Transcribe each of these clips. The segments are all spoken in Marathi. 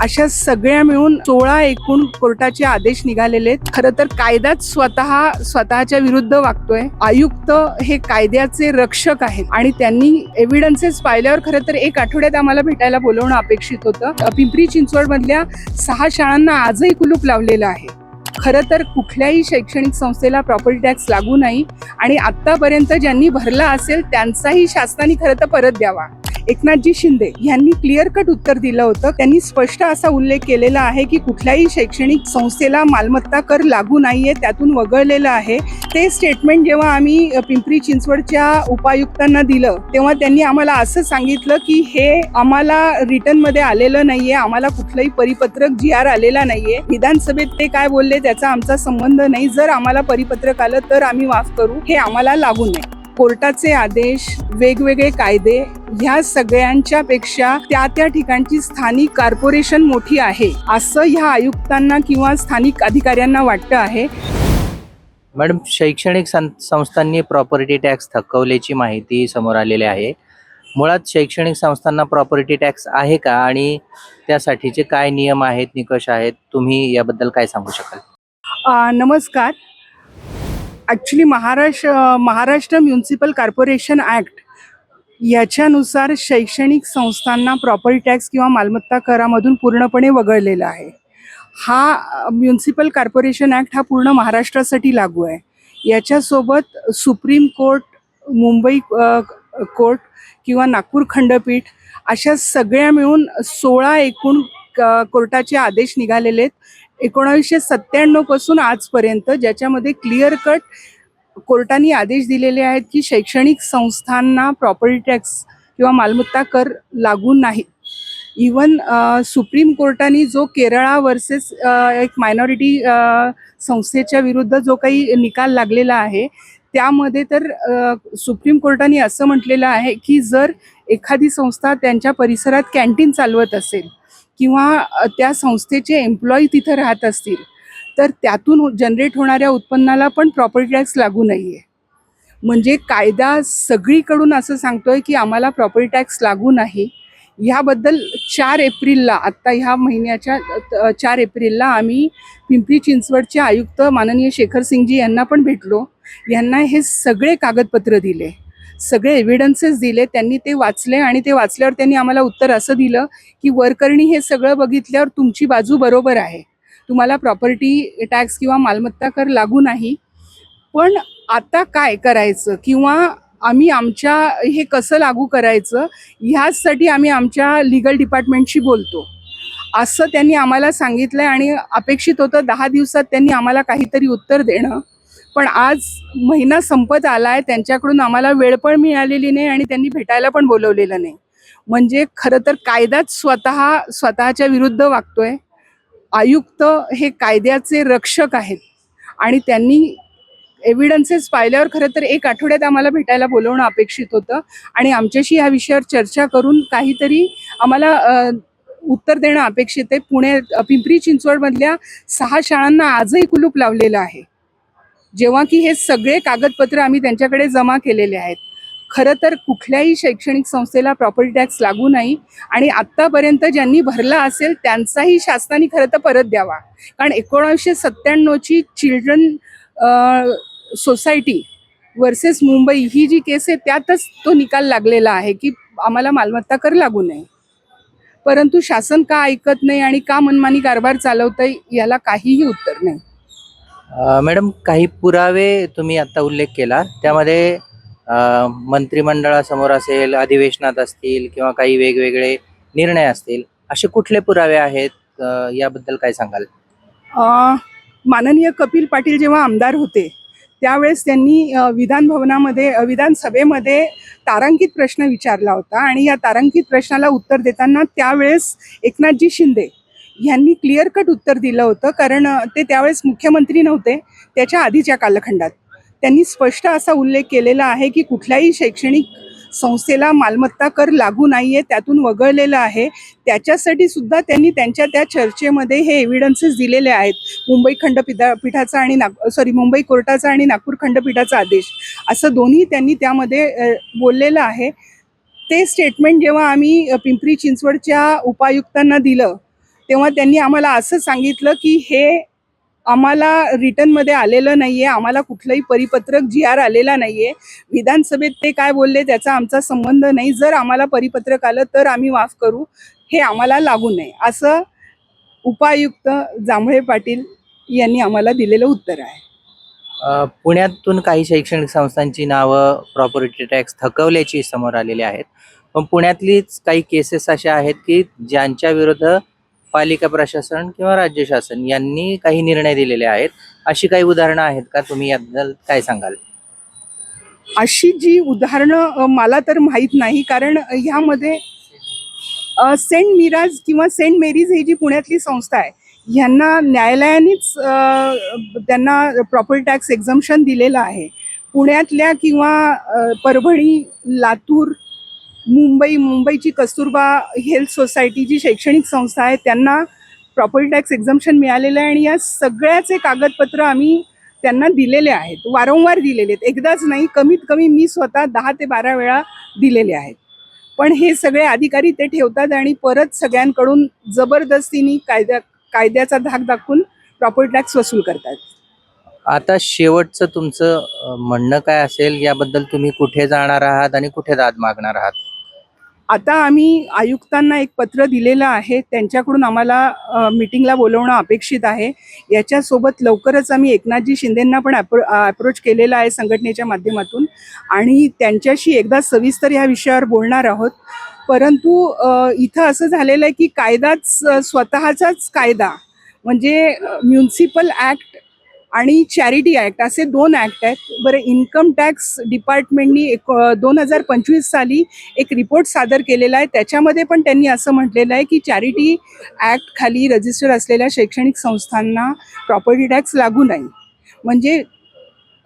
अशा सगळ्या मिळून सोळा एकूण कोर्टाचे आदेश निघालेले आहेत. खरं तर कायदाच स्वतः स्वतःच्या विरुद्ध वागतोय. आयुक्त हे कायद्याचे रक्षक आहेत. आणि त्यांनी एव्हिडन्सेस पाहिल्यावर खरं तर एक आठवड्यात आम्हाला भेटायला बोलवणं अपेक्षित होतं. पिंपरी चिंचवड मधल्या सहा शाळांना आजही कुलूप लावलेलं आहे. खरं तर कुठल्याही शैक्षणिक संस्थेला प्रॉपर्टी टॅक्स लागू नाही. आणि आतापर्यंत ज्यांनी भरला असेल त्यांचाही शासनाने खरं तर परत द्यावा. एकनाथजी शिंदे यांनी क्लिअर कट उत्तर दिलं होतं. त्यांनी स्पष्ट असा उल्लेख केलेला आहे की कुठल्याही शैक्षणिक संस्थेला मालमत्ता कर लागू नाहीये त्यातून वगळलेलं आहे. ते स्टेटमेंट जेव्हा आम्ही पिंपरी चिंचवडच्या उपायुक्तांना दिलं तेव्हा त्यांनी आम्हाला असं सांगितलं की हे आम्हाला रिटर्नमध्ये आलेलं नाहीये आम्हाला कुठलंही परिपत्रक जी आर आलेला नाहीये. विधानसभेत ते काय बोलले त्याचा आमचा संबंध नाही. जर आम्हाला परिपत्रक आलं तर आम्ही माफ करू. हे आम्हाला लागू नये. कोर्टाचे आदेश वेगवेगळे कायदे ह्या सगळ्यांच्या पेक्षा त्या त्या ठिकाणची स्थानिक कॉर्पोरेशन मोठी आहे असं ह्या आयुक्तांना किंवा स्थानिक अधिकाऱ्यांना वाटतं आहे. मॅडम शैक्षणिक संस्थांनी प्रॉपर्टी टॅक्स थकवल्याची माहिती समोर आलेली आहे. मुळात शैक्षणिक संस्थांना प्रॉपर्टी टॅक्स आहे का? आणि त्यासाठीचे काय नियम आहेत निकष आहेत? तुम्ही याबद्दल काय सांगू शकाल? नमस्कार. Actually Maharashtra Maharashtra municipal corporation act याच्यानुसार शैक्षणिक संस्थांना प्रॉपर्टी टॅक्स किंवा मालमत्ता करामधून पूर्णपणे वगळलेला आहे. हा म्युन्सिपल कॉर्पोरेशन ॲक्ट हा पूर्ण महाराष्ट्रासाठी लागू आहे. याच्यासोबत सुप्रीम कोर्ट मुंबई कोर्ट किंवा नागपूर खंडपीठ अशा सगळ्या मिळून सोळा एकूण क- कोर्टाचे आदेश निघालेले आहेत. एकोणावीसशे सत्त्याण्णवपासून आजपर्यंत ज्याच्यामध्ये क्लिअर कट कोर्टाने आदेश दिलेले आहेत की शैक्षणिक संस्थांना प्रॉपर्टी टॅक्स किंवा मालमत्ता कर लागू नाही. इवन सुप्रीम कोर्टाने जो केरळा वर्सेस एक मायनॉरिटी संस्थेच्या विरुद्ध जो काही निकाल लागलेला आहे त्यामध्ये तर सुप्रीम कोर्टाने असं म्हटलेलं आहे की जर एखादी संस्था त्यांच्या परिसरात कॅन्टीन चालवत असेल किंवा त्या संस्थेचे एम्प्लॉई तिथं राहत असतील तर त्यातून जनरेट होणाऱ्या उत्पन्नाला पण प्रॉपर्टी टॅक्स लागू नाही आहे म्हणजे कायदा सगळीकडून असं सांगतो आहे की आम्हाला प्रॉपर्टी टॅक्स लागू नाही. ह्याबद्दल चार एप्रिलला आत्ता ह्या महिन्याच्या चार एप्रिलला आम्ही पिंपरी चिंचवडचे आयुक्त माननीय शेखर सिंगजी यांना पण भेटलो. यांना हे सगळे कागदपत्र दिले. सगळे एव्हिडन्सेस दिले त्यांनी ते वाचले आणि ते वाचल्यावर त्यांनी आम्हाला उत्तर असं दिलं की वरकरणी हे सगळं बघितल्यावर तुमची बाजू बरोबर आहे. तुम्हाला प्रॉपर्टी टॅक्स किंवा मालमत्ता कर लागू नाही. पण आता काय करायचं? किंवा आम्ही आमच्या हे कसं लागू करायचं? ह्याचसाठी आम्ही आमच्या लिगल डिपार्टमेंटशी बोलतो. असं त्यांनी आम्हाला सांगितलं आहे आणि अपेक्षित होतं दहा दिवसात त्यांनी आम्हाला काहीतरी उत्तर देणं. पण आज महिना संपत आला आहे त्यांच्याकडून आम्हाला वेळ पण मिळालेली नाही आणि त्यांनी भेटायला पण बोलवलेलं नाही. म्हणजे खरं तर कायदाच स्वतः स्वतःच्या विरुद्ध वागतोय. आयुक्त हे कायद्याचे रक्षक आहेत. आणि त्यांनी एव्हिडन्सेस पाहिल्यावर खरं तर एक आठवड्यात आम्हाला भेटायला बोलवणं अपेक्षित होतं. आणि आमच्याशी ह्या विषयावर चर्चा करून काहीतरी आम्हाला उत्तर देणं अपेक्षित आहे. पुणे पिंपरी चिंचवडमधल्या सहा शाळांना आजही कुलूप लावलेलं आहे. जेव्हा की हे सगळे कागदपत्र आम्ही त्यांच्याकडे जमा केलेले आहेत. खरं तर कुठल्याही शैक्षणिक संस्थेला प्रॉपर्टी टॅक्स लागू नाही आणि आत्तापर्यंत ज्यांनी भरला असेल त्यांचाही शासनाने खरं तर परत द्यावा. कारण एकोणावीसशे सत्त्याण्णवची चिल्ड्रन सोसायटी वर्सेस मुंबई ही जी केस आहे त्यातच तो निकाल लागलेला आहे की आम्हाला मालमत्ता कर लागू नये. परंतु शासन का ऐकत नाही आणि का मनमानी कारभार चालवतंय याला काहीही उत्तर नाही. मॅडम काही पुरावे तुम्ही आता उल्लेख केला. त्यामध्ये मंत्रिमंडळासमोर असेल अधिवेशनात असतील किंवा काही वेगवेगळे निर्णय असतील असे कुठले पुरावे आहेत? याबद्दल काय सांगाल? माननीय कपिल पाटील जेव्हा आमदार होते त्यावेळेस त्यांनी विधानभवनामध्ये विधान भवनामध्ये विधानसभेमध्ये तारांकित प्रश्न विचारला होता आणि या तारांकित प्रश्नाला उत्तर देताना त्यावेळेस एकनाथजी शिंदे ह्यांनी क्लिअर कट उत्तर दिलं होतं कारण ते त्यावेळेस मुख्यमंत्री नव्हते त्याच्या आधीच्या कालखंडात. त्यांनी स्पष्ट असा उल्लेख केलेला आहे की कुठल्याही शैक्षणिक संस्थेला मालमत्ता कर लागू नाही आहे त्यातून वगळलेलं आहे. त्याच्यासाठी सुद्धा त्यांनी त्यांच्या त्या चर्चेमध्ये हे एव्हिडन्सेस दिलेले आहेत. मुंबई खंडपीठा पीठाचा आणि नाग सॉरी मुंबई कोर्टाचा आणि नागपूर खंडपीठाचा आदेश. असं दोन्ही त्यांनी त्यामध्ये बोललेलं आहे. ते स्टेटमेंट जेव्हा आम्ही पिंपरी चिंचवडच्या उपायुक्तांना दिलं तेव्हा त्यांनी आम्हाला असं सांगितलं की हे आम्हाला रिटर्नमध्ये आलेलं नाही आहे आम्हाला कुठलंही परिपत्रक जी आर आलेला नाही आहे विधानसभेत ते काय बोलले त्याचा आमचा संबंध नाही. जर आम्हाला परिपत्रक आलं तर आम्ही माफ करू. हे आम्हाला लागू नये. असं उपायुक्त जांभळे पाटील यांनी आम्हाला दिलेलं उत्तर आहे. पुण्यातून काही शैक्षणिक संस्थांची नावं प्रॉपर्टी टॅक्स थकवल्याची समोर आलेली आहेत. पण पुण्यातलीच काही केसेस अशा आहेत की ज्यांच्या विरुद्ध पालिका प्रशासन किंवा राज्य शासन यांनी काही निर्णय दिलेले आहेत. अशी काही उदाहरणं आहेत का? तुम्ही याबद्दल काय सांगाल? अशी जी उदाहरणं मला तर माहीत नाही कारण ह्यामध्ये सेंट मिराज किंवा सेंट मेरीज ही जी पुण्यातली संस्था आहे ह्यांना न्यायालयानेच त्यांना प्रॉपर्टी टॅक्स एक्झम्शन दिलेलं आहे. पुण्यातल्या किंवा परभणी लातूर मुंबई मुंबईची कस्तुरबा हेल्थ सोसायटी जी शैक्षणिक संस्था आहे त्यांना प्रॉपर्टी टॅक्स एक्झम्पशन मिळालेलं आहे आणि या सगळ्याचे कागदपत्र आम्ही त्यांना दिलेले आहेत वारंवार दिलेले आहेत. एकदाच नाही कमीत कमी मी स्वतः दहा ते बारा वेळा दिलेले आहेत. पण हे सगळे अधिकारी ते ठेवतात आणि परत सगळ्यांकडून जबरदस्तीने कायद्या कायद्याचा धाक दाखवून प्रॉपर्टी टॅक्स वसूल करतात. आता शेवटचं तुमचं म्हणणं काय असेल? याबद्दल तुम्ही कुठे जाणार आहात आणि कुठे दाद मागणार आहात? आता आम्ही आयुक्तांना एक पत्र दिलेलं आहे. त्यांच्याकडून आम्हाला मीटिंगला बोलवणं अपेक्षित आहे. याच्यासोबत लवकरच आम्ही एकनाथजी शिंदेंना पण ॲप्रो अप्रोच केलेला आहे संघटनेच्या माध्यमातून. आणि त्यांच्याशी एकदा सविस्तर ह्या विषयावर बोलणार आहोत. परंतु इथं असं झालेलं आहे की कायदाच स्वतःचाच कायदा म्हणजे म्युन्सिपल ॲक्ट आणि चॅरिटी ॲक्ट असे दोन ॲक्ट आहेत. बरं इन्कम टॅक्स डिपार्टमेंटनी एक दोन हजार पंचवीस साली एक रिपोर्ट सादर केलेला आहे. त्याच्यामध्ये पण त्यांनी असं म्हटलेलं आहे की चॅरिटी ॲक्ट खाली रजिस्टर असलेल्या शैक्षणिक संस्थांना प्रॉपर्टी टॅक्स लागू नाही. म्हणजे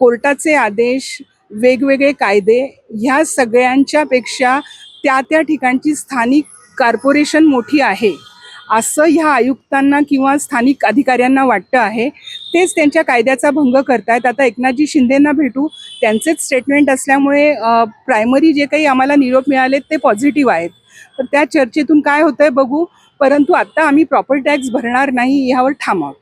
कोर्टाचे आदेश वेगवेगळे कायदे ह्या सगळ्यांच्यापेक्षा त्या त्या ठिकाणची स्थानिक कॉर्पोरेशन मोठी आहे. असं ह्या आयुक्तांना किंवा स्थानिक अधिकाऱ्यांना वाटतं आहे. तेच त्यांच्या कायद्याचा भंग करतायत. आता एकनाथजी शिंदेंना भेटू त्यांचेच स्टेटमेंट असल्यामुळे प्रायमरी जे काही आम्हाला निरोप मिळालेत ते पॉझिटिव्ह आहेत. तर त्या चर्चेतून काय होतंय बघू परंतु आत्ता आम्ही प्रॉपर टॅक्स भरणार नाही यावर ठाम आहोत.